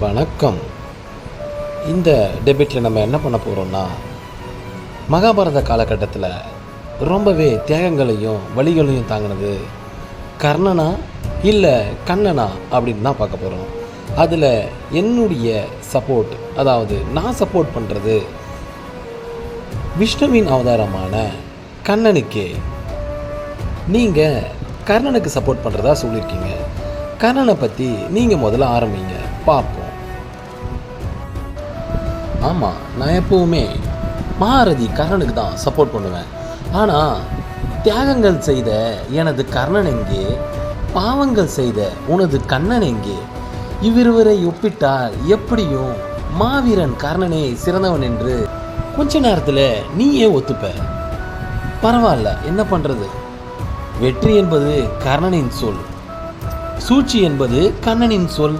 வணக்கம். இந்த டெபிட்டில் நம்ம என்ன பண்ண போகிறோம்னா மகாபாரத காலகட்டத்தில் ரொம்பவே தியாகங்களையும் வழிகளையும் தாங்கினது கர்ணனா இல்லை கண்ணனா அப்படின்னு தான் பார்க்க போகிறோம் அதில் என்னுடைய சப்போர்ட் அதாவது நான் சப்போர்ட் பண்ணுறது விஷ்ணுவின் அவதாரமான கண்ணனுக்கே. நீங்கள் கர்ணனுக்கு சப்போர்ட் பண்ணுறதா சொல்லியிருக்கீங்க. கர்ணனை பற்றி நீங்கள் முதல்ல ஆரம்பிங்க. பார்ப்போம். ஆமாம் நான் எப்போவுமே மகாரதி கர்ணனுக்கு தான் சப்போர்ட் பண்ணுவேன். ஆனால் தியாகங்கள் செய்த எனது கர்ணன் எங்கே? பாவங்கள் செய்த உனது கண்ணன் எங்கே? இவ்விருவரை ஒப்பிட்டால் எப்படியும் மாவீரன் கர்ணனே சிறந்தவன் என்று கொஞ்ச நேரத்தில் நீயே ஒத்துப்ப. பரவாயில்ல என்ன பண்ணுறது வெற்றி என்பது கர்ணனின் சொல் சூழ்ச்சி என்பது கண்ணனின் சொல்.